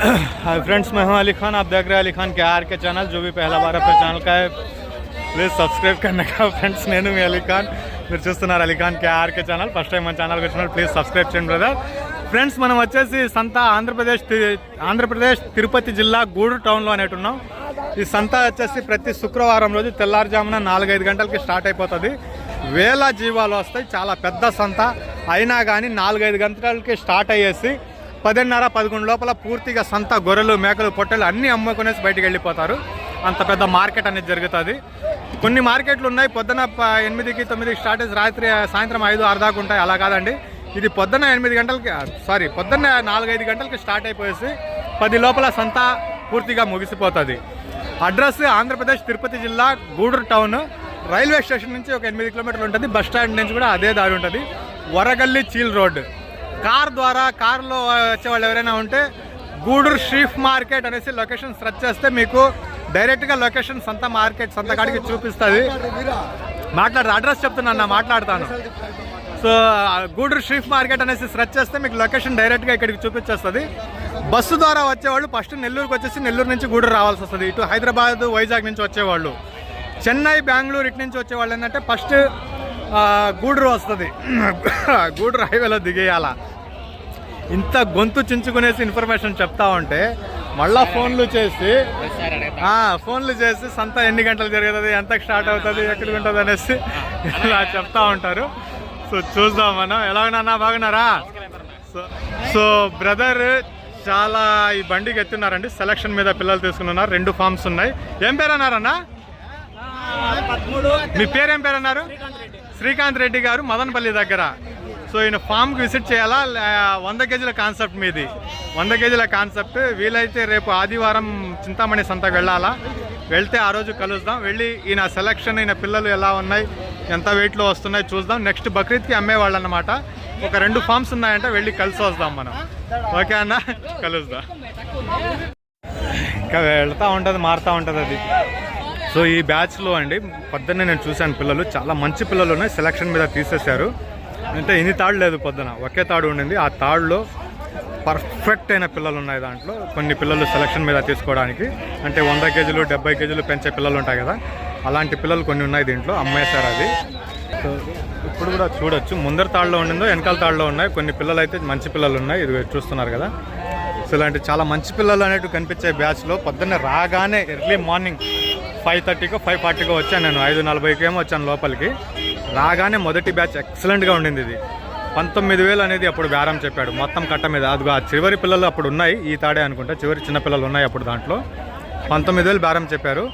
Hi friends मैं हूं अली खान आप देख रहे हैं अली खान के आर के चैनल जो भी पहला बार अपने चैनल का है ప్లీజ్ సబ్స్క్రైబ్ करने का ఫ్రెండ్స్ నేను మీ అలీ ఖాన్ మీరు చూస్తున్నారు Ali Khan KRK channel first time మన ఛానల్కి వచ్చినారు ప్లీజ్ సబ్స్క్రైబ్ చేయండి బ్రదర్ ఫ్రెండ్స్ మనం వచ్చేసి సంత ఆంధ్రప్రదేశ్ తి- ఆంధ్రప్రదేశ్ తిరుపతి జిల్లా గూడూరు టౌన్లో అనేటు ఉన్నాం ఈ సంత వచ్చేసి ప్రతి శుక్రవారం రోజు తెల్లారుజామున నాలుగైదు గంటలకి స్టార్ట్ అయిపోతుంది వేల జీవాలు వస్తాయి చాలా పెద్ద సంత అయినా కానీ నాలుగైదు గంటలకి స్టార్ట్ అయ్యేసి పదిన్నర పదకొండు లోపల పూర్తిగా సంత గొర్రెలు మేకలు పొట్టలు అన్నీ అమ్ముకునేసి బయటికి వెళ్ళిపోతారు. అంత పెద్ద మార్కెట్ అనేది జరుగుతుంది. కొన్ని మార్కెట్లు ఉన్నాయి. పొద్దున ప- ఎనిమిదికి తొమ్మిదికి స్టార్ట్ చేసి రాత్రి సాయంత్రం ఐదు ఆరు దాకా ఉంటాయి. అలా కాదండి. ఇది పొద్దున్న ఎనిమిది గంటలకి సారీ పొద్దున్న నాలుగైదు గంటలకి స్టార్ట్ అయిపోయేసి పది లోపల సంత పూర్తిగా ముగిసిపోతుంది. అడ్రస్ ఆంధ్రప్రదేశ్ తిరుపతి జిల్లా గూడూరు టౌన్. రైల్వే స్టేషన్ నుంచి ఒక ఎనిమిది కిలోమీటర్లు ఉంటుంది. బస్ స్టాండ్ నుంచి కూడా అదే దారి ఉంటుంది. వరగల్లి చీల్ రోడ్. కార్ ద్వారా కారులో వచ్చే వాళ్ళు ఎవరైనా ఉంటే గూడూరు స్ట్రీఫ్ మార్కెట్ అనేసి లొకేషన్ సెర్చ్ చేస్తే మీకు డైరెక్ట్గా లొకేషన్ సంత మార్కెట్ సంత కాడికి చూపిస్తుంది. మాట్లాడు అడ్రస్ చెప్తున్నాను నా మాట్లాడతాను. సో గూడూరు స్ట్రీఫ్ మార్కెట్ అనేసి సెర్చ్ చేస్తే మీకు లొకేషన్ డైరెక్ట్గా ఇక్కడికి చూపించేస్తుంది. బస్సు ద్వారా వచ్చేవాళ్ళు ఫస్ట్ నెల్లూరుకి వచ్చేసి నెల్లూరు నుంచి గూడూరు రావాల్సి వస్తుంది. ఇటు హైదరాబాద్ వైజాగ్ నుంచి వచ్చేవాళ్ళు. చెన్నై బెంగళూరు ఇటు నుంచి వచ్చేవాళ్ళు ఏంటంటే ఫస్ట్ గూడూరు వస్తుంది. గూడూరు హైవేలో దిగేయాలా. ఇంత గొంతు చించుకునేసి ఇన్ఫర్మేషన్ చెప్తా ఉంటే మళ్ళా ఫోన్లు చేసి ఆ, ఫోన్లు చేసి సంత ఎన్ని గంటలు జరుగుతుంది ఎంత స్టార్ట్ అవుతుంది ఎక్కడికి ఉంటుంది అనేసి ఇలా చెప్తా ఉంటారు. సో చూద్దాం మనం. ఎలా ఉన్నా బాగున్నారా? సో సో బ్రదర్ చాలా ఈ బండికి ఎత్తున్నారండి. సెలక్షన్ మీద పిల్లలు తీసుకుని ఉన్నారు రెండు ఫామ్స్ ఉన్నాయి. ఏం పేరు అన్నారన్నా? మీ పేరు ఏం పేరు అన్నారు? శ్రీకాంత్ రెడ్డి గారు మదనపల్లి దగ్గర. సో ఈయన ఫామ్కి విజిట్ చేయాలా? వంద కేజీల కాన్సెప్ట్ మీది. వంద కేజీల కాన్సెప్ట్. వీలైతే రేపు ఆదివారం చింతామణి సంత వెళ్ళాలా? వెళ్తే ఆ రోజు కలుద్దాం. వెళ్ళి ఈయన సెలక్షన్ ఈయన పిల్లలు ఎలా ఉన్నాయి ఎంత వెయిట్లో వస్తున్నాయి చూద్దాం. నెక్స్ట్ బక్రీద్కి అమ్మేవాళ్ళు అనమాట ఒక రెండు ఫామ్స్ ఉన్నాయంటే వెళ్ళి కలిసి వస్తాం మనం. ఓకే అన్న? కలుద్దాం. ఇంకా వెళ్తూ ఉంటుంది మారుతూ ఉంటుంది అది. సో ఈ బ్యాచ్లో అండి పొద్దున్నే నేను చూశాను పిల్లలు. చాలా మంచి పిల్లలు ఉన్నాయి. సెలక్షన్ మీద తీసేశారు. అంటే ఇన్ని తాడు లేదు పొద్దున. ఒకే తాడు ఉండింది. ఆ తాడులో పర్ఫెక్ట్ అయిన పిల్లలు ఉన్నాయి దాంట్లో. కొన్ని పిల్లలు సెలక్షన్ మీద తీసుకోవడానికి. అంటే వంద కేజీలు డెబ్బై కేజీలు పెంచే పిల్లలు ఉంటాయి కదా. అలాంటి పిల్లలు కొన్ని ఉన్నాయి దీంట్లో. అమ్మేశారు అది. సో ఇప్పుడు కూడా చూడొచ్చు. ముందర తాడులో ఉండిందో వెనకాల తాళ్ళలో ఉన్నాయి. కొన్ని పిల్లలు అయితే మంచి పిల్లలు ఉన్నాయి. ఇది చూస్తున్నారు కదా. సో ఇలాంటి చాలా మంచి పిల్లలు అనేవి కనిపించే బ్యాచ్లో పొద్దున్న రాగానే ఎర్లీ మార్నింగ్ ఫైవ్ థర్టీకో ఫైవ్ ఫార్టీకో వచ్చాను నేను. ఐదు నలభైకి ఏమో వచ్చాను లోపలికి. రాగానే మొదటి బ్యాచ్ ఎక్సలెంట్గా ఉండింది ఇది. పంతొమ్మిది వేలు అనేది అప్పుడు బేరం చెప్పాడు. మొత్తం కట్ట మీద అదిగో ఆ చివరి పిల్లలు అప్పుడు ఉన్నాయి ఈ తాడే అనుకుంటా. చివరి చిన్న పిల్లలు ఉన్నాయి అప్పుడు దాంట్లో. పంతొమ్మిది వేలు బేరం చెప్పారు.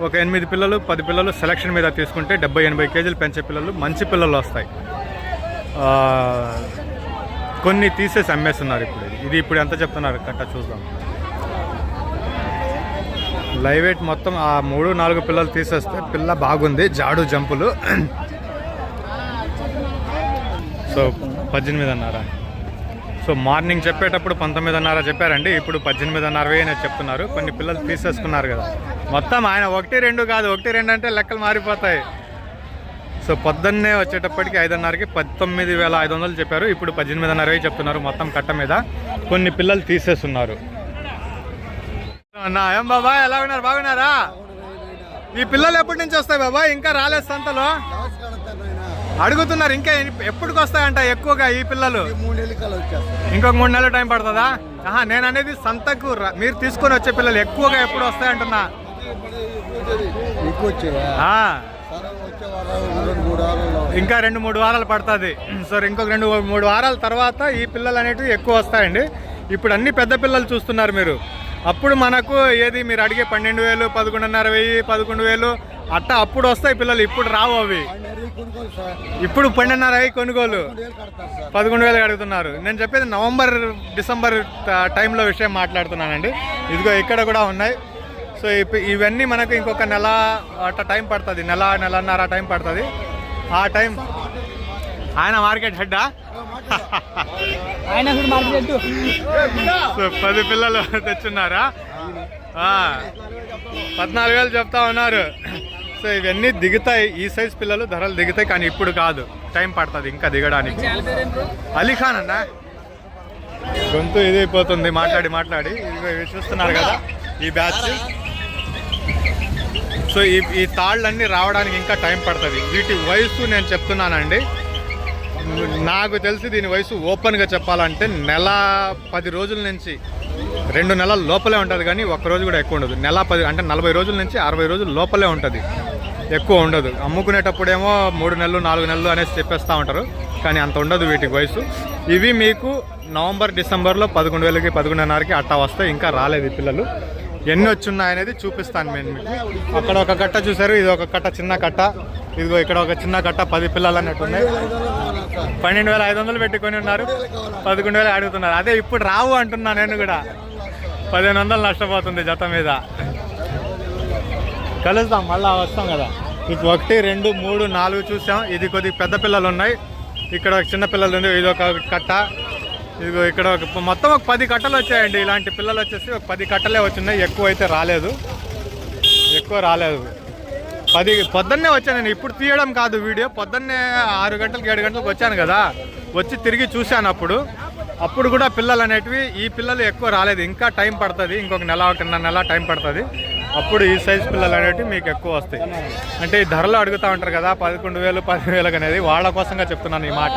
ఒక ఎనిమిది పిల్లలు పది పిల్లలు సెలక్షన్ మీద తీసుకుంటే డెబ్బై ఎనభై కేజీలు పెంచే పిల్లలు మంచి పిల్లలు వస్తాయి. కొన్ని తీసేసి అమ్మేస్తున్నారు ఇప్పుడు. ఇది. ఇప్పుడు ఎంత చెప్తున్నారు కట్ట చూద్దాం. లైవ్ వెయిట్ మొత్తం ఆ మూడు నాలుగు పిల్లలు తీసేస్తే పిల్ల బాగుంది. జాడు జంపులు. సో పద్దెనిమిదిన్నర. సో మార్నింగ్ చెప్పేటప్పుడు పంతొమ్మిదిన్నర చెప్పారండి. ఇప్పుడు పద్దెనిమిదిన్నర వేయని చెప్తున్నారు. కొన్ని పిల్లలు తీసేసుకున్నారు కదా. మొత్తం ఆయన ఒకటి రెండు కాదు. ఒకటి రెండు అంటే లెక్కలు మారిపోతాయి. సో పొద్దున్నే వచ్చేటప్పటికి ఐదున్నరకి పంతొమ్మిది వేల ఐదు వందలు చెప్పారు. ఇప్పుడు పద్దెనిమిదిన్నర వేయి చెప్తున్నారు మొత్తం కట్ట మీద. కొన్ని పిల్లలు తీసేస్తున్నారు నా ఏం బాబా ఎలా ఉన్నారు? బాగున్నారా? ఈ పిల్లలు ఎప్పటి నుంచి వస్తాయి బాబా ఇంకా రాలేదు సంతలో? అడుగుతున్నారు ఇంకా ఎప్పటికి వస్తాయంట ఎక్కువగా ఈ పిల్లలు? ఇంకొక మూడు నెలలు టైం పడుతుందా? ఆహా నేను అనేది సంతకు మీరు తీసుకొని వచ్చే పిల్లలు ఎక్కువగా ఎప్పుడు వస్తాయంటున్నా? ఇంకా రెండు మూడు వారాలు పడుతుంది. సో ఇంకొక రెండు మూడు వారాల తర్వాత ఈ పిల్లలు అనేటివి ఎక్కువ వస్తాయండి. ఇప్పుడు అన్ని పెద్ద పిల్లలు చూస్తున్నారు మీరు. అప్పుడు మనకు ఏది మీరు అడిగే పన్నెండు వేలు పదకొండున్నర వెయ్యి పదకొండు వేలు అట్టా అప్పుడు వస్తాయి పిల్లలు ఇప్పుడు రావు అవి. ఇప్పుడు పన్నెండున్నర అయ్యి కొనుగోలు. పదకొండు వేలు అడుగుతున్నారు నేను చెప్పేది నవంబర్ డిసెంబర్ టైంలో విషయం మాట్లాడుతున్నానండి. ఇదిగో ఇక్కడ కూడా ఉన్నాయి. సో ఇవన్నీ మనకు ఇంకొక నెల అట్ట టైం పడుతుంది. నెల నెలన్నర టైం పడుతుంది. ఆ టైం ఆయన మార్కెట్ హెడ్డా? ఆయన సో పది పిల్లలు తెచ్చున్నారా? పద్నాలుగు వేలు చెప్తా ఉన్నారు. సో ఇవన్నీ దిగుతాయి. ఈ సైజ్ పిల్లలు ధరలు దిగుతాయి కానీ ఇప్పుడు కాదు. టైం పడుతుంది ఇంకా దిగడానికి. అలీఖాన్ అన్న? గొంతు ఇది అయిపోతుంది. మాట్లాడి మాట్లాడి. ఇవి చూస్తున్నారు కదా ఈ బ్యాచ్. సో ఈ ఈ తాళ్ళన్నీ రావడానికి ఇంకా టైం పడుతుంది. వీటి వయసు నేను చెప్తున్నానండి. నాకు తెలిసి దీని వయసు ఓపెన్గా చెప్పాలంటే నెల పది రోజుల నుంచి రెండు నెలల లోపలే ఉంటుంది కానీ ఒక్క రోజు కూడా ఎక్కువ ఉండదు. నెల పది అంటే నలభై రోజుల నుంచి అరవై రోజుల లోపలే ఉంటుంది. ఎక్కువ ఉండదు. అమ్ముకునేటప్పుడేమో మూడు నెలలు నాలుగు నెలలు అనేసి చెప్పేస్తూ ఉంటారు. కానీ అంత ఉండదు వీటికి వయసు. ఇవి మీకు నవంబర్ డిసెంబర్లో పదకొండు వేలకి పదకొండున్నరకి అట్టా వస్తాయి. ఇంకా రాలేదు పిల్లలు. ఎన్ని వచ్చున్నాయనేది చూపిస్తాను నేను మీకు. అక్కడ ఒక కట్ట చూసారు ఇది ఒక కట్ట చిన్న కట్ట. ఇదిగో ఇక్కడ ఒక చిన్న కట్ట పది పిల్లలు అన్నట్టున్నాయి పన్నెండు వేల ఐదు వందలు పెట్టుకొని ఉన్నారు. పదకొండు వేలు అడుగుతున్నారు. అదే ఇప్పుడు రావు అంటున్నా నేను కూడా. పదిహేను వందలు నష్టపోతుంది జత మీద. కలుస్తాం మళ్ళీ వస్తాం కదా. ఇప్పుడు ఒకటి రెండు మూడు నాలుగు చూసాం. ఇది కొద్దిగా పెద్ద పిల్లలు ఉన్నాయి. ఇక్కడ ఒక చిన్న పిల్లలు ఉంది. ఇది ఒక కట్ట. ఇదిగో ఇక్కడ ఒక మొత్తం ఒక పది కట్టలు వచ్చాయండి. ఇలాంటి పిల్లలు వచ్చేసి ఒక పది కట్టలే వచ్చినాయి. ఎక్కువ అయితే రాలేదు. ఎక్కువ రాలేదు. పది పొద్దున్నే వచ్చాను నేను. ఇప్పుడు తీయడం కాదు వీడియో. పొద్దున్నే ఆరు గంటలకు ఏడు గంటలకు వచ్చాను కదా. వచ్చి తిరిగి చూశాను అప్పుడు. అప్పుడు కూడా పిల్లలు అనేటివి ఈ పిల్లలు ఎక్కువ రాలేదు. ఇంకా టైం పడుతుంది. ఇంకొక నెల ఒకటిన్నర నెల టైం పడుతుంది. అప్పుడు ఈ సైజ్ పిల్లలు అనేటివి మీకు ఎక్కువ వస్తాయి. అంటే ఈ ధరలు అడుగుతూ ఉంటారు కదా పదకొండు వేలు పదివేలకు అనేది వాళ్ళ కోసంగా చెప్తున్నాను ఈ మాట.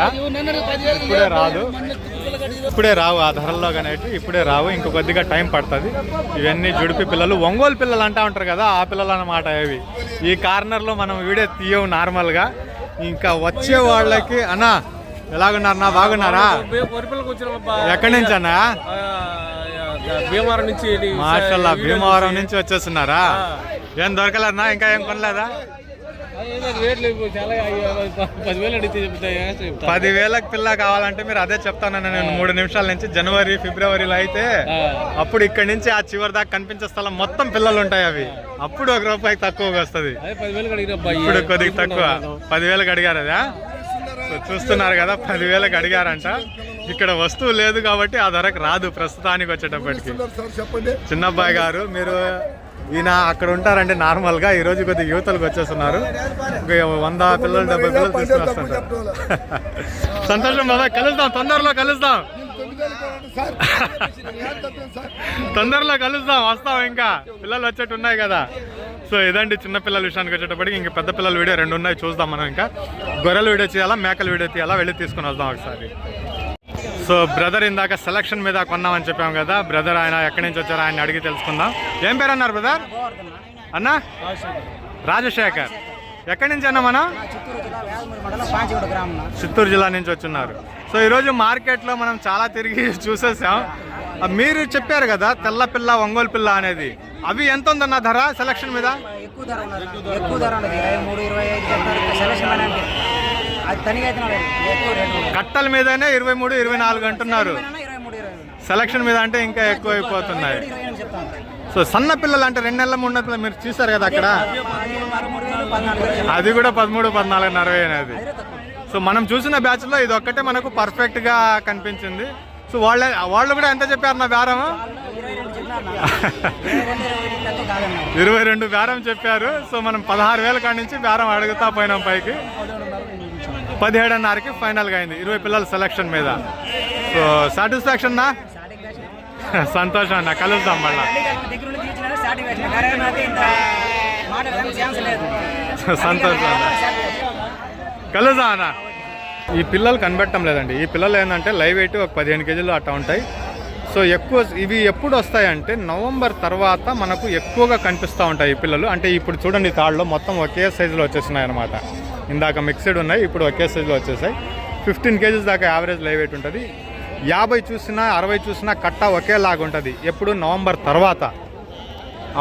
ఇప్పుడే రాదు. ఇప్పుడే రావు ఆ ధరల్లో కానీ ఇప్పుడే రావు. ఇంక కొద్దిగా టైం పడుతుంది. ఇవన్నీ జుడిపి పిల్లలు ఒంగోలు పిల్లలు అంటా ఉంటారు కదా ఆ పిల్లలు అన్నమాట అవి. ఈ కార్నర్లో మనం వీడియో తీయవు నార్మల్గా. ఇంకా వచ్చే వాళ్ళకి అన్నా ఎలాగున్నారన్నా? బాగున్నారా? ఎక్కడి నుంచి అన్నా? భీమవరం నుంచి మాషల్లా భీమవరం నుంచి. వచ్చేస్తున్నారా? ఏం దొరకలేదన్నా? ఇంకా ఏం కొనలేదా? పదివేలకు పిల్ల కావాలంటే మీరు అదే చెప్తాను నేను మూడు నిమిషాల నుంచి జనవరి ఫిబ్రవరిలో అయితే అప్పుడు ఇక్కడి నుంచి ఆ చివరి దాకా కనిపించే స్థలం మొత్తం పిల్లలు ఉంటాయి అవి. అప్పుడు ఒక రూపాయికి తక్కువగా వస్తుంది. ఇప్పుడు కొద్దిగా తక్కువ. పదివేలకు అడిగారు అదా? చూస్తున్నారు కదా పదివేలకు అడిగారంట. ఇక్కడ వస్తువు లేదు కాబట్టి ఆ ధరకు రాదు ప్రస్తుతానికి వచ్చేటప్పటికి. చిన్నబ్బాయి గారు మీరు ఈయన అక్కడ ఉంటారంటే నార్మల్గా ఈ రోజు కొద్దిగా యువతలకు వచ్చేస్తున్నారు. వంద పిల్లలు డెబ్బై పిల్లలు తీసుకుని వస్తుంటారు. సంతోషం బాబా కలుద్దాం తొందరలో కలుద్దాం. తొందరలో కలుద్దాం వస్తాం ఇంకా. పిల్లలు వచ్చేట్టు ఉన్నాయి కదా. సో ఇదండి చిన్నపిల్లల విషయానికి వచ్చేటప్పటికి ఇంకా పెద్ద పిల్లల వీడియో రెండు ఉన్నాయి చూద్దాం మనం ఇంకా. గొర్రెల వీడియో చేయాలా మేకల వీడియో తీయాలా వెళ్ళి తీసుకుని వద్దాం ఒకసారి. సో బ్రదర్ ఇందాక సెలక్షన్ మీద కొన్నామని చెప్పాం కదా బ్రదర్ ఆయన ఎక్కడి నుంచి వచ్చారో ఆయన అడిగి తెలుసుకుందాం. ఏం పేరు అన్నారు బ్రదర్? అన్నా? రాజశేఖర్. ఎక్కడి నుంచి అన్న మనం? చిత్తూరు జిల్లా నుంచి వచ్చున్నారు. సో ఈరోజు మార్కెట్లో మనం చాలా తిరిగి చూసేసాం. మీరు చెప్పారు కదా తెల్ల పిల్ల ఒంగోలు పిల్ల అనేది. అవి ఎంత ఉందన్న ధర సెలక్షన్ మీద? ఎక్కువ ధర ఎక్కువ ధర మూడు ఇరవై ఐదు సెలక్షన్. కట్టల మీదనే ఇరవై మూడు ఇరవై నాలుగు అంటున్నారు. సెలక్షన్ మీద అంటే ఇంకా ఎక్కువ అయిపోతున్నాయి. సో సన్న పిల్లలు అంటే రెండు నెలల మూడు నెలల మీరు చూసారు కదా అక్కడ? అది కూడా పదమూడు పద్నాలుగు అరవై అనేది. సో మనం చూసిన బ్యాచ్లో ఇది ఒక్కటే మనకు పర్ఫెక్ట్గా కనిపించింది. సో వాళ్ళ వాళ్ళు కూడా ఎంత చెప్పారు నా బేరం ఇరవై రెండు బేరం చెప్పారు. సో మనం పదహారు వేల కాడి నుంచి బేరం అడుగుతా పోయినాం పైకి. పదిహేడున్నరకి ఫైనల్గా అయింది. ఇరవై పిల్లల సెలక్షన్ మీద. సో సాటిస్ఫాక్షన్ నా? సంతోషం అన్న కలుద్దాం మళ్ళా. సంతోషం అన్న కలుద్దాం అన్న. ఈ పిల్లలు కనబెట్టడం లేదండి. ఈ పిల్లలు ఏంటంటే లైవ్ వెయిట్ ఒక పదిహేను కేజీలు అట్లా ఉంటాయి. సో ఎక్కువ ఇవి ఎప్పుడు వస్తాయంటే నవంబర్ తర్వాత మనకు ఎక్కువగా కనిపిస్తూ ఉంటాయి ఈ పిల్లలు. అంటే ఇప్పుడు చూడండి తాళ్ళలో మొత్తం ఒకే సైజులో వచ్చేసినాయి అనమాట ఇందాక మిక్స్డ్ ఉన్నాయి ఇప్పుడు ఒకే సైజులో వచ్చేసాయి. ఫిఫ్టీన్ కేజీస్ దాకా యావరేజ్ లైవ్ వెయిట్ ఉంటుంది. యాభై చూసినా అరవై చూసినా కట్ట ఒకేలాగా ఉంటుంది. ఎప్పుడు నవంబర్ తర్వాత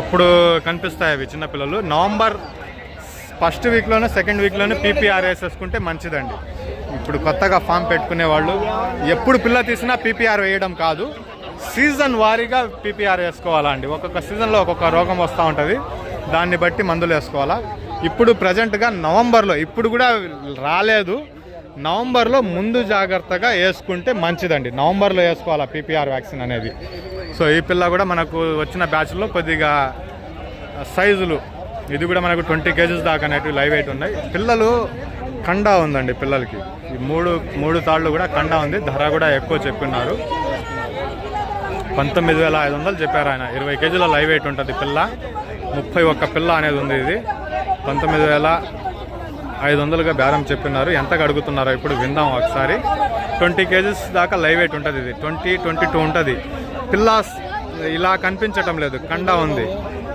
అప్పుడు కనిపిస్తాయి అవి చిన్నపిల్లలు నవంబర్ ఫస్ట్ వీక్లోనే సెకండ్ వీక్లోనే పీపీఆర్ వేసేసుకుంటే మంచిదండి. ఇప్పుడు కొత్తగా ఫామ్ పెట్టుకునే వాళ్ళు ఎప్పుడు పిల్ల తీసినా పీపీఆర్ వేయడం కాదు. సీజన్ వారీగా పీపీఆర్ వేసుకోవాలా అండి. ఒక్కొక్క సీజన్లో ఒక్కొక్క రోగం వస్తూ ఉంటుంది. దాన్ని బట్టి మందులు వేసుకోవాలా. ఇప్పుడు ప్రజెంట్గా నవంబర్లో ఇప్పుడు కూడా రాలేదు. నవంబర్లో ముందు జాగ్రత్తగా వేసుకుంటే మంచిదండి. నవంబర్లో వేసుకోవాలా పీపీఆర్ వ్యాక్సిన్ అనేది. సో ఈ పిల్ల కూడా మనకు వచ్చిన బ్యాచ్లో కొద్దిగా సైజులు. ఇది కూడా మనకు ట్వంటీ కేజీస్ దాకా అనేటివి లైవ్ వెయిట్ ఉన్నాయి. పిల్లలు కండా ఉందండి పిల్లలకి. ఈ మూడు మూడు తాళ్ళు కూడా కండ ఉంది. ధర కూడా ఎక్కువ చెప్పున్నారు పంతొమ్మిది వేల ఐదు వందలు చెప్పారు ఆయన. ఇరవై కేజీల లైవ్ వెయిట్ ఉంటుంది పిల్ల. ముప్పై ఒక్క పిల్ల అనేది ఉంది ఇది. పంతొమ్మిది వేల ఐదు వందలుగా బేరం చెప్పినారు. ఎంత అడుగుతున్నారో ఇప్పుడు విందాం ఒకసారి. ట్వంటీ కేజీస్ దాకా లైవ్ వెయిట్ ఉంటుంది ఇది. ట్వంటీ ట్వంటీ టూ ఉంటుంది పిల్లాస్ ఇలా కనిపించటం లేదు. కండ ఉంది.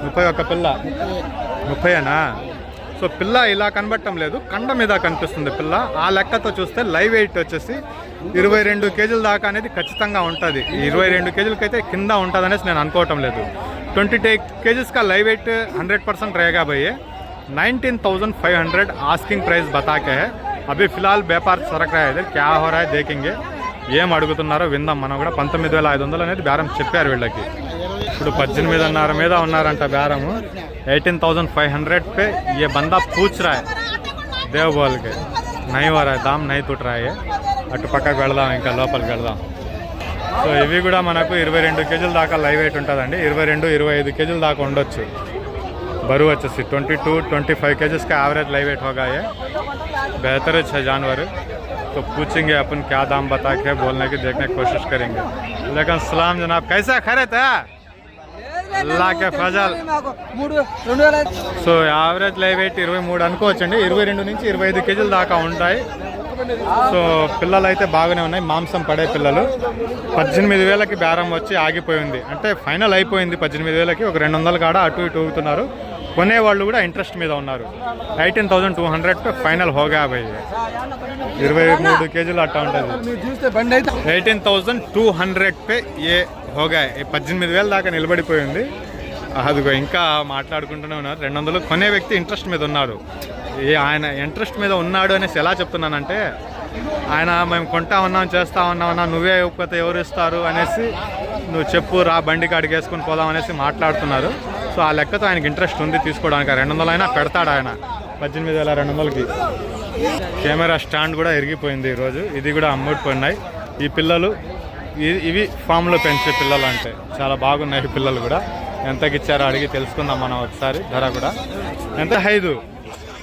ముప్పై ఒక్క పిల్ల. ముప్పైనా సో పిల్ల ఇలా కనబడటం లేదు కండ మీద కనిపిస్తుంది పిల్ల ఆ లెక్కతో చూస్తే లైవ్ వెయిట్ వచ్చేసి ఇరవై రెండు కేజీల దాకా అనేది ఖచ్చితంగా ఉంటుంది ఈ ఇరవై రెండు కేజీలకైతే కింద ఉంటుంది అనేసి నేను అనుకోవటం లేదు ట్వంటీ టే కేజీస్ का लाइव वेट हंड्रेड परसेंट रहेगा भैया nineteen thousand five hundred asking price बता के है अभी फिलहाल व्यापार सरक रहा है इधर क्या हो रहा है देखेंगे ఏం అడుగుతున్నారో విందాం మనం కూడా పంతొమ్మిది వేల ఐదు వందలు అనేది బేరం చెప్పారు వీళ్ళకి इन पद्धि उठ बेरम एन थौज फाइव हड्रेड पे ये बंद पूछ बंदा पूछरा देवबोल के नई वो दाम नई तुटरा अट पकड़ा इंका लपल के सो इवी मन को इरवे रेजील दाका लाइव लाइवेटी इरवे रे इत केजील दाका उड़ी बर वे twenty two twenty five kgs के ऐवरेज लाइवेट होगा ये बेहतर अच्छा जानवर तो पूछेंगे अपन क्या दाम बता के बोलने की देखने की कोशिश करेंगे लेकिन सलाम जनाब कैसा खरे था సో యావరేజ్ లైవ్ వెయిట్ ఇరవై మూడు అనుకోవచ్చండి. ఇరవై రెండు నుంచి ఇరవై ఐదు కేజీల దాకా ఉంటాయి. సో పిల్లలు అయితే బాగానే ఉన్నాయి. మాంసం పడే పిల్లలు. పద్దెనిమిది వేలకి బేరం వచ్చి ఆగిపోయింది. అంటే ఫైనల్ అయిపోయింది పద్దెనిమిది వేలకి. ఒక రెండు వందల కాడ అటు ఇటు ఊగుతున్నారు. కొనేవాళ్ళు కూడా ఇంట్రెస్ట్ మీద ఉన్నారు. Eighteen thousand two hundred final హోగా పోయి ఇరవై మూడు కేజీలు అట్టా ఉంటుంది. ఎయిటీన్ థౌజండ్ టూ హండ్రెడ్ పే ఏ హోగా. పద్దెనిమిది వేల దాకా నిలబడిపోయింది. అదిగో ఇంకా మాట్లాడుకుంటూనే ఉన్నారు. రెండు వందలు కొనే వ్యక్తి ఇంట్రెస్ట్ మీద ఉన్నారు. ఏ ఆయన ఇంట్రెస్ట్ మీద ఉన్నాడు అనేసి ఎలా చెప్తున్నానంటే ఆయన మేము కొంటా ఉన్నాం చేస్తా ఉన్నామన్నా నువ్వే ఇవ్వకపోతే ఎవరు ఇస్తారు అనేసి నువ్వు చెప్పు రా బండి కాడికి వేసుకొని పోదాం అనేసి మాట్లాడుతున్నారు. సో ఆ లెక్కతో ఆయనకి ఇంట్రెస్ట్ ఉంది తీసుకోవడానికి. రెండు వందలు అయినా పెడతాడు ఆయన. పద్దెనిమిది వేల రెండు వందలకి. కెమెరా స్టాండ్ కూడా ఇరిగిపోయింది ఈరోజు ఇది కూడా అమ్ముడిపోయినాయి. ఈ పిల్లలు ఇవి ఫామ్లో పెంచే పిల్లలు అంటే చాలా బాగున్నాయి పిల్లలు కూడా. ఎంతకి ఇచ్చారో అడిగి తెలుసుకుందాం మనం ఒకసారి. ధర కూడా. ఎంత? ఐదు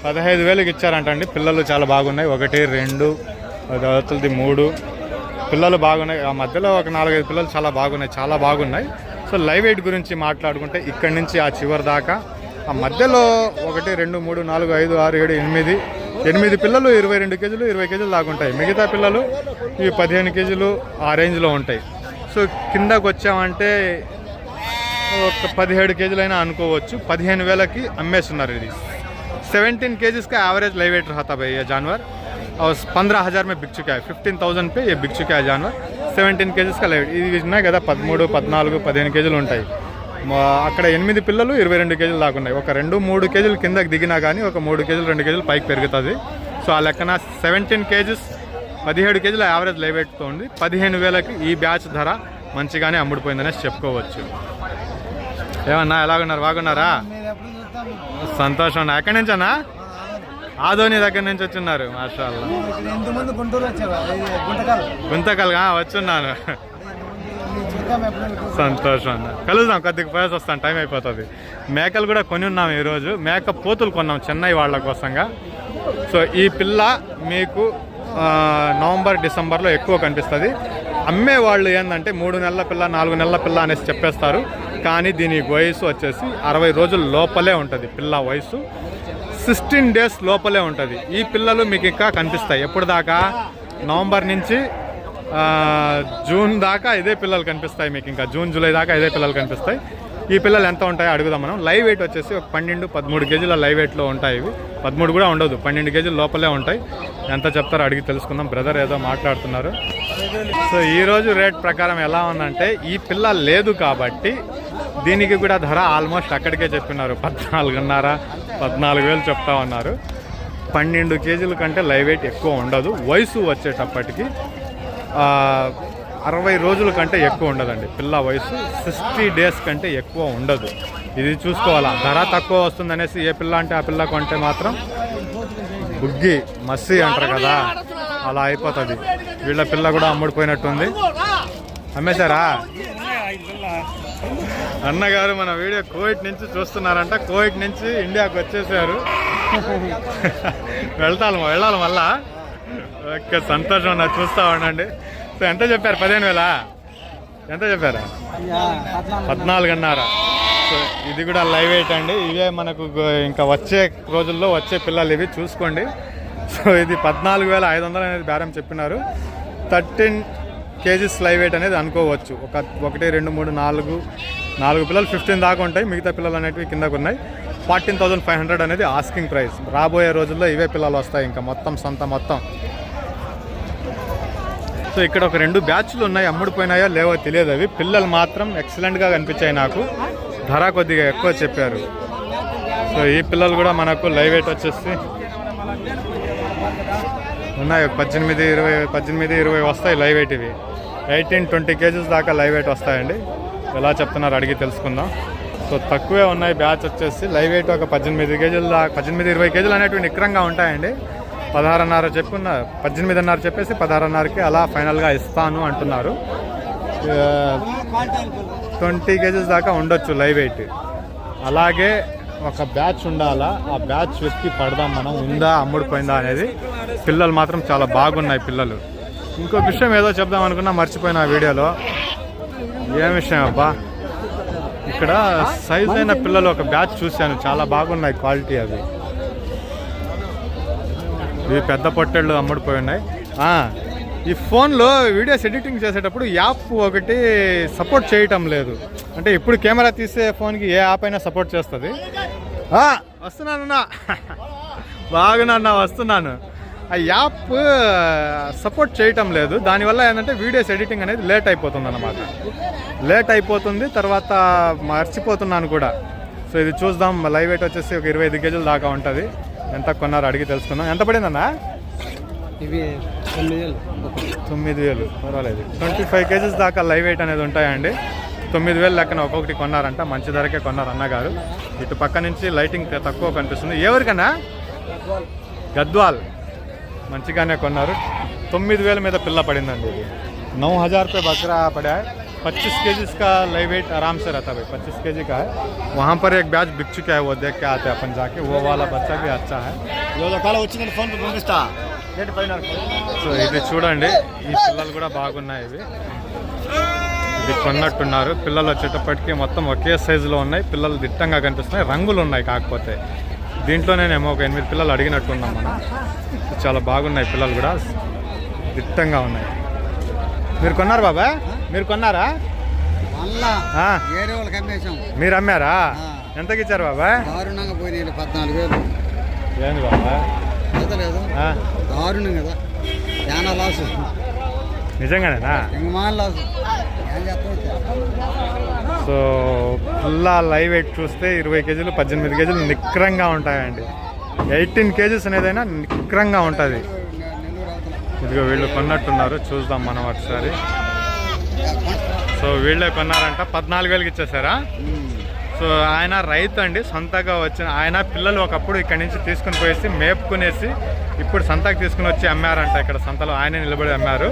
పదహైదు వేలకు ఇచ్చారంటండి. పిల్లలు చాలా బాగున్నాయి. ఒకటి రెండు దాదాపుది మూడు. పిల్లలు బాగున్నాయి. ఆ మధ్యలో ఒక నాలుగైదు పిల్లలు చాలా బాగున్నాయి. చాలా బాగున్నాయి. సో లైవ్ ఎయిట్ గురించి మాట్లాడుకుంటే ఇక్కడి నుంచి ఆ చివరి దాకా. ఆ మధ్యలో ఒకటి రెండు మూడు నాలుగు ఐదు ఆరు ఏడు ఎనిమిది. ఎనిమిది పిల్లలు ఇరవై రెండు కేజీలు ఇరవై కేజీలు దాకా ఉంటాయి. మిగతా పిల్లలు ఈ పదిహేను కేజీలు ఆ రేంజ్లో ఉంటాయి. సో కిందకు వచ్చామంటే ఒక పదిహేడు కేజీలైనా అనుకోవచ్చు. పదిహేను వేలకి అమ్మేస్తున్నారు ఇది. సెవెంటీన్ కేజీస్కి యావరేజ్ లైవ్ వెయిట్ రాతా జాన్వర్. और पंद्रह हज़ार में बिक चुका है फिफ्टीन थाउजेंड पे ये बिक चुका है जानवर సెవెంటీన్ కేజీస్ కా లైవ్ ఇది ఉన్నాయి కదా పదమూడు పద్నాలుగు పదిహేను కేజీలు ఉంటాయి మా- అక్కడ ఎనిమిది పిల్లలు ఇరవై రెండు కేజీలు దాకా ఉన్నాయి ఒక రెండు మూడు కేజీలు కిందకి దిగినా కానీ ఒక మూడు కేజీలు రెండు కేజీలు పైకి పెరుగుతుంది సో ఆ లెక్కన సెవెంటీన్ కేజీస్ పదిహేడు కేజీల యావరేజ్ లైవ్ వెయిట్తో ఉంది పదిహేను వేలకి ఈ బ్యాచ్ ధర మంచిగానే అమ్ముడుపోయిందనేసి చెప్పుకోవచ్చు ఏమన్నా ఎలాగున్నారు బాగున్నారా సంతోషం అన్న ఎక్కడి నుంచి అన్నా ఆదోని దగ్గర నుంచి వచ్చున్నారు మాషాల్లా. ఎంతమంది గుంటూరు గుంతకల్గా వచ్చున్నాను. సంతోషం. అన్న కలుద్దాం కొద్దిగా పోయేసి వస్తాను టైం అయిపోతుంది. మేకలు కూడా కొని ఉన్నాం ఈరోజు. మేక పోతులు కొన్నాం చెన్నై వాళ్ళ కోసంగా. సో ఈ పిల్ల మీకు నవంబర్ డిసెంబర్లో ఎక్కువ కనిపిస్తుంది. అమ్మే వాళ్ళు ఏంటంటే మూడు నెలల పిల్ల నాలుగు నెలల పిల్ల అనేసి చెప్పేస్తారు. కానీ దీని వయసు వచ్చేసి అరవై రోజుల లోపలే ఉంటుంది పిల్ల వయసు. సిక్స్టీన్ డేస్ లోపలే ఉంటుంది. ఈ పిల్లలు మీకు ఇంకా కనిపిస్తాయి. ఎప్పుడు దాకా? నవంబర్ నుంచి జూన్ దాకా ఇదే పిల్లలు కనిపిస్తాయి మీకు ఇంకా. జూన్ జూలై దాకా ఇదే పిల్లలు కనిపిస్తాయి. ఈ పిల్లలు ఎంత ఉంటాయో అడుగుదాం మనం. లైవ్ వెయిట్ వచ్చేసి ఒక పన్నెండు పదమూడు కేజీల లైవ్ వెయిట్లో ఉంటాయి ఇవి. పదమూడు కూడా ఉండదు. పన్నెండు కేజీల లోపలే ఉంటాయి. ఎంత చెప్తారో అడిగి తెలుసుకుందాం. బ్రదర్ ఏదో మాట్లాడుతున్నారు. సో ఈరోజు రేట్ ప్రకారం ఎలా ఉందంటే ఈ పిల్ల లేదు కాబట్టి దీనికి కూడా ధర ఆల్మోస్ట్ అక్కడికే చెప్పినారు. పద్నాలుగున్నర పద్నాలుగు వేలు చెప్తా ఉన్నారు. పన్నెండు కేజీల కంటే లైవ్ వెయిట్ ఎక్కువ ఉండదు. వయసు వచ్చేటప్పటికి అరవై రోజుల కంటే ఎక్కువ ఉండదండి. పిల్ల వయసు సిక్స్టీ డేస్ కంటే ఎక్కువ ఉండదు. ఇది చూసుకోవాలా? ధర తక్కువ వస్తుందనేసి ఏ పిల్ల అంటే ఆ పిల్ల కొంటే మాత్రం బుగ్గి మస్సి అంటారు కదా. అలా అయిపోతుంది. వీళ్ళ పిల్ల కూడా అమ్ముడిపోయినట్టుంది. అమ్మేశారా? అన్నగారు మన వీడియో కోవిడ్ నుంచి చూస్తున్నారంట. కోవిడ్ నుంచి ఇండియాకి వచ్చేసారు. వెళ్తాము వెళ్ళాలి మళ్ళా. ఓకే సంతోషం నాకు చూస్తా ఉండండి. సో ఎంత చెప్పారు? పదిహేను వేలా? ఎంత చెప్పారా? పద్నాలుగున్నర. సో ఇది కూడా లైవ్ ఎయిట్ అండి. ఇవే మనకు ఇంకా వచ్చే రోజుల్లో వచ్చే పిల్లలు ఇవి చూసుకోండి. సో ఇది పద్నాలుగు వేల ఐదు వందలు అనేది బేరం చెప్పినారు. థర్టీన్ కేజీస్ లైవ్ వెయిట్ అనేది అనుకోవచ్చు. ఒక ఒకటి రెండు మూడు నాలుగు నాలుగు పిల్లలు ఫిఫ్టీన్ దాకా ఉంటాయి. మిగతా పిల్లలు అనేటివి కిందకు ఉన్నాయి. ఫార్టీన్ థౌసండ్ ఫైవ్ హండ్రెడ్ అనేది ఆస్కింగ్ ప్రైస్ రాబోయే రోజుల్లో ఇవే పిల్లలు వస్తాయి ఇంకా మొత్తం సొంత మొత్తం. సో ఇక్కడ ఒక రెండు బ్యాచ్లు ఉన్నాయి. అమ్ముడుపోయినాయో లేవో తెలియదు అవి. పిల్లలు మాత్రం ఎక్సలెంట్గా కనిపించాయి నాకు. ధర కొద్దిగా ఎక్కువ చెప్పారు. సో ఈ పిల్లలు కూడా మనకు లైవ్ వెయిట్ వచ్చేసి ఉన్నాయి. పద్దెనిమిది ఇరవై పద్దెనిమిది ఇరవై వస్తాయి లైవ్ వెయిట్ ఇవి. ఎయిటీన్ ట్వంటీ కేజీస్ దాకా లైవ్ వెయిట్ వస్తాయండి. ఎలా చెప్తున్నారు అడిగి తెలుసుకుందాం. సో తక్కువే ఉన్నాయి బ్యాచ్ వచ్చేసి. లైవ్ వెయిట్ ఒక పద్దెనిమిది కేజీలు పద్దెనిమిది ఇరవై కేజీలు అనేటివి నిక్రంగా ఉంటాయండి. పదహారున్నర చెప్పున్న పద్దెనిమిదిన్నర చెప్పేసి పదహారున్నరకి అలా ఫైనల్గా ఇస్తాను అంటున్నారు. ట్వంటీ కేజీస్ దాకా ఉండొచ్చు లైవ్ వెయిట్ అలాగే ఒక బ్యాచ్ ఉండాలా? ఆ బ్యాచ్ వెతికి పడదాం మనం. ఉందా అమ్ముడుపోయిందా అనేది పిల్లలు మాత్రం చాలా బాగున్నాయి పిల్లలు. ఇంకో విషయం ఏదో చెప్దాం అనుకున్నా మర్చిపోయిన వీడియోలో. ఏం విషయం అబ్బా? ఇక్కడ సైజ్ అయిన పిల్లలు ఒక బ్యాచ్ చూశాను. చాలా బాగున్నాయి క్వాలిటీ అవి. ఇవి పెద్ద పొట్టేళ్ళు అమ్ముడిపోయి ఉన్నాయి. ఈ ఫోన్లో వీడియోస్ ఎడిటింగ్ చేసేటప్పుడు యాప్ ఒకటి సపోర్ట్ చేయటం లేదు. అంటే ఇప్పుడు కెమెరా తీసే ఫోన్కి ఏ యాప్ అయినా సపోర్ట్ చేస్తుంది. వస్తున్నానన్నా. బాగున్నా వస్తున్నాను. ఆ యాప్ సపోర్ట్ చేయటం లేదు. దానివల్ల ఏంటంటే వీడియోస్ ఎడిటింగ్ అనేది లేట్ అయిపోతుంది అన్నమాట లేట్ అయిపోతుంది తర్వాత మర్చిపోతున్నాను కూడా. సో ఇది చూద్దాం లైవ్ వెయిట్ వచ్చేసి ఒక ఇరవై ఐదు కేజీల దాకా ఉంటుంది. ఎంత కొన్నారు అడిగి తెలుసుకుందాం. ఎంత పడిందన్నా? ఇవి తొమ్మిది వేలు. తొమ్మిది వేలు. పర్వాలేదు. ట్వంటీ ఫైవ్ కేజీస్ దాకా లైవ్ వెయిట్ అనేది ఉంటాయండి. తొమ్మిది వేలు లెక్కన ఒక్కొక్కటి కొన్నారంట. మంచి ధరకే కొన్నారు అన్నగారు. ఇటు పక్క నుంచి లైటింగ్ తక్కువ కనిపిస్తుంది. ఎవరికన్నా? గద్వాల్. మంచిగానే కొన్నారు తొమ్మిది వేల మీద పిల్ల పడిందండి ఇది नौ हज़ार रुपये बकरा पड़ा है पच्चीस के जी इसका लाइव वेट आराम से रहता है भाई पच्चीस के जी का है वहाँ पर एक बैच बिक चुका है वो देख के आते हैं अपन जाके वो वाला बच्चा भी अच्छा है కాలం వచ్చిందని ఫోన్ పంపిస్తా రేటు పైన సో ఇది చూడండి ఈ పిల్లలు కూడా బాగున్నాయి ఇవి ఇది కొన్నట్టున్నారు పిల్లలు వచ్చేటప్పటికి మొత్తం ఒకే సైజులో ఉన్నాయి పిల్లలు దిట్టంగా కనిపిస్తున్నాయి రంగులు ఉన్నాయి కాకపోతే దీంట్లోనేమో ఒక ఎనిమిది పిల్లలు అడిగినట్టున్నాం మనం. చాలా బాగున్నాయి పిల్లలు కూడా. దిట్టంగా ఉన్నాయి. మీరు కొన్నారు బాబా? మీరు కొన్నారా? మీరు అమ్మారా. ఎంతకి ఇచ్చారు బాబా? దారుణంగా పోయినాయి పద్నాలుగు వేలు. ఏంది బాబా? లేదు. ఆ, దారుణం కదా. చాలా లాసు నిజంగానేనా? లాసు ఏం సో పిల్ల లైవ్ ఎయిట్ చూస్తే ఇరవై కేజీలు పద్దెనిమిది కేజీలు నిక్రంగా ఉంటాయండి. ఎయిటీన్ కేజీస్ అనేదైనా నిక్రంగా ఉంటుంది. ఇదిగో వీళ్ళు కొన్నట్టున్నారు చూద్దాం మనం ఒకసారి. సో వీళ్ళే కొన్నారంట పద్నాలుగు వేలకి ఇచ్చేసారా సో ఆయన రైతు అండి సొంతగా వచ్చిన ఆయన పిల్లలు ఒకప్పుడు ఇక్కడ నుంచి తీసుకుని పోయేసి మేపుకునేసి ఇప్పుడు సంతకు తీసుకుని వచ్చి అమ్మారంట ఇక్కడ సంతలో. ఆయనే నిలబడి అమ్మారు.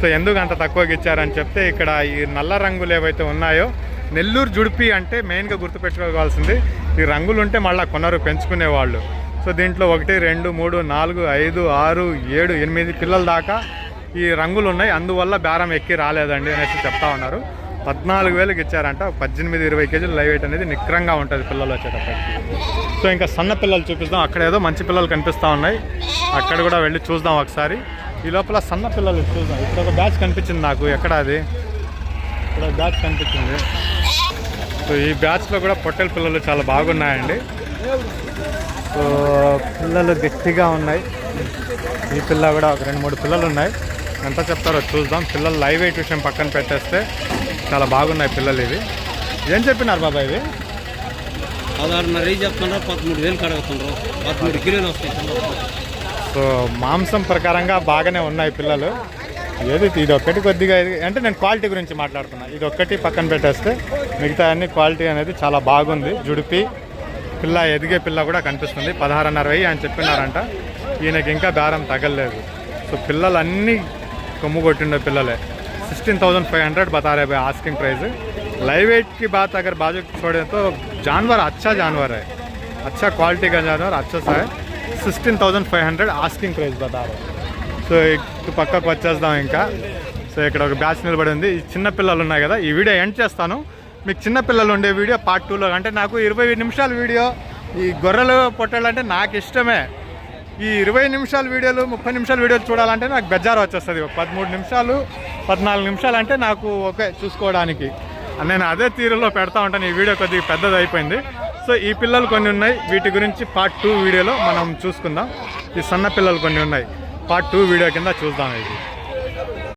సో ఎందుకు అంత తక్కువకి ఇచ్చారని చెప్తే ఇక్కడ ఈ నల్ల రంగులు ఏవైతే ఉన్నాయో నెల్లూరు జుడిపి అంటే మెయిన్గా గుర్తుపెట్టుకోవాల్సింది ఈ రంగులు ఉంటే మళ్ళీ కొనరు పెంచుకునేవాళ్ళు. సో దీంట్లో ఒకటి రెండు మూడు నాలుగు ఐదు ఆరు ఏడు ఎనిమిది పిల్లల దాకా ఈ రంగులు ఉన్నాయి అందువల్ల బేరం ఎక్కి రాలేదండి అనేసి చెప్తా ఉన్నారు. పద్నాలుగు వేలకు ఇచ్చారంట. పద్దెనిమిది ఇరవై కేజీలు లైవ్ వెయిట్ అనేది నిక్రంగా ఉంటుంది పిల్లలు వచ్చేటప్పటికి. సో ఇంకా సన్న పిల్లలు చూపిస్తాం అక్కడ ఏదో మంచి పిల్లలు కనిపిస్తూ ఉన్నాయి. అక్కడ కూడా వెళ్ళి చూద్దాం ఒకసారి. ఈ లోపల సన్న పిల్లలు చూద్దాం. ఇక్కడ ఒక బ్యాచ్ కనిపించింది నాకు. ఎక్కడ అది? ఇక్కడ బ్యాచ్ కనిపించింది. సో ఈ బ్యాచ్లో కూడా పొట్టెల పిల్లలు చాలా బాగున్నాయండి. సో పిల్లలు గట్టిగా ఉన్నాయి. ఈ పిల్ల కూడా ఒక రెండు మూడు పిల్లలు ఉన్నాయి. ఎంత చెప్తారో చూద్దాం. పిల్లలు లైవ్ వెయిట్ విషయం పక్కన పెట్టేస్తే చాలా బాగున్నాయి పిల్లలు ఇవి. ఏం చెప్పినారు బాబా ఇవి? పదహారున్నర చెప్తున్నారు పదమూడు వేలు కడుగుతున్నారు పదమూడు కిలోలు వస్తాయి. సో మాంసం ప్రకారంగా బాగానే ఉన్నాయి పిల్లలు. ఏది ఇది ఒక్కటి కొద్దిగా ఇది- అంటే నేను క్వాలిటీ గురించి మాట్లాడుతున్నా ఇది ఒక్కటి పక్కన పెట్టేస్తే మిగతా అన్ని క్వాలిటీ అనేది చాలా బాగుంది జుడిపి పిల్ల ఎదిగే పిల్ల కూడా కనిపిస్తుంది పదహారున్నర వెయ్యి అని చెప్పినారంట ఈయనకి ఇంకా దారం తగలలేదు సో పిల్లలు అన్నీ కొమ్ము కొట్టిండే పిల్లలే सिक्सटीन थाउजेंड फाइव हंड्रेड बता रहे भाई आस्किंग प्राइस लाइव वेट की बात अगर बाजू छोड़े तो जानवर अच्छा जानवर है अच्छा क्वालिटी का जानवर अच्छा सा है sixteen thousand five hundred asking price బతారు so ఇటు పక్కకు వచ్చేద్దాం ఇంకా. సో ఇక్కడ ఒక బ్యాచ్ నిలబడి ఉంది ఈ చిన్న పిల్లలు ఉన్నాయి కదా ఈ వీడియో ఎండ్ చేస్తాను. మీకు చిన్న పిల్లలు ఉండే వీడియో పార్ట్ టూలో అంటే నాకు ఇరవై నిమిషాల వీడియో ఈ గొర్రెలు పొట్టేళ్ళు అంటే నాకు ఇష్టమే. ఈ ఇరవై నిమిషాల వీడియోలు ముప్పై నిమిషాల వీడియోలు చూడాలంటే నాకు బెజారు వచ్చేస్తుంది. ఒక పదమూడు నిమిషాలు పద్నాలుగు నిమిషాలు అంటే నాకు ఓకే చూసుకోవడానికి. నేను అదే తీరులో పెడతా ఉంటాను. ఈ వీడియో కొద్దిగా పెద్దది అయిపోయింది. సో ఈ పిల్లలు కొన్ని ఉన్నాయి. వీటి గురించి పార్ట్ టూ వీడియోలో మనం చూసుకుందాం. ఈ సన్న పిల్లలు కొన్ని ఉన్నాయి. పార్ట్ టూ వీడియో కింద చూద్దాం ఇది.